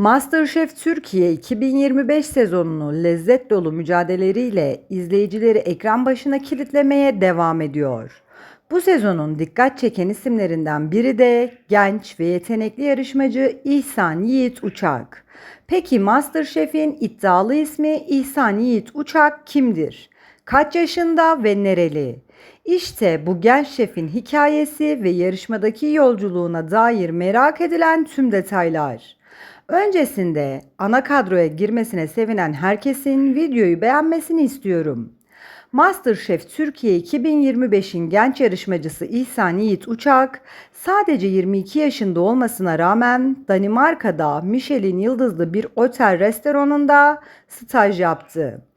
MasterChef Türkiye 2025 sezonunu lezzet dolu mücadeleleriyle izleyicileri ekran başına kilitlemeye devam ediyor. Bu sezonun dikkat çeken isimlerinden biri de genç ve yetenekli yarışmacı İhsan Yiğit Uçak. Peki MasterChef'in iddialı ismi İhsan Yiğit Uçak kimdir? Kaç yaşında ve nereli? İşte bu genç şefin hikayesi ve yarışmadaki yolculuğuna dair merak edilen tüm detaylar. Öncesinde ana kadroya girmesine sevinen herkesin videoyu beğenmesini istiyorum. MasterChef Türkiye 2025'in genç yarışmacısı İhsan Yiğit Uçak sadece 22 yaşında olmasına rağmen Danimarka'da Michelin yıldızlı bir otel restoranında staj yaptı.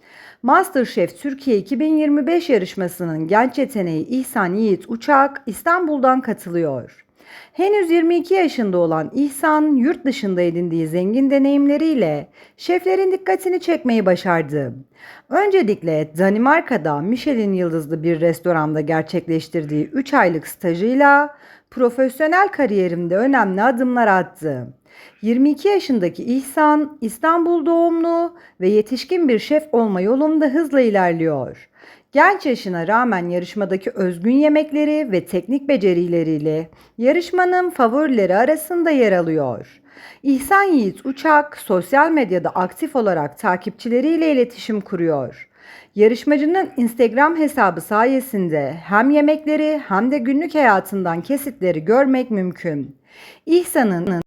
MasterChef Türkiye 2025 yarışmasının genç yeteneği İhsan Yiğit Uçak İstanbul'dan katılıyor. Henüz 22 yaşında olan İhsan, yurt dışında edindiği zengin deneyimleriyle şeflerin dikkatini çekmeyi başardı. Öncelikle Danimarka'da Michelin yıldızlı bir restoranda gerçekleştirdiği 3 aylık stajıyla profesyonel kariyerinde önemli adımlar attı. 22 yaşındaki İhsan, İstanbul doğumlu ve yetişkin bir şef olma yolunda hızla ilerliyor. Genç yaşına rağmen yarışmadaki özgün yemekleri ve teknik becerileriyle yarışmanın favorileri arasında yer alıyor. İhsan Yiğit Uçak sosyal medyada aktif olarak takipçileriyle iletişim kuruyor. Yarışmacının Instagram hesabı sayesinde hem yemekleri hem de günlük hayatından kesitleri görmek mümkün. İhsan'ın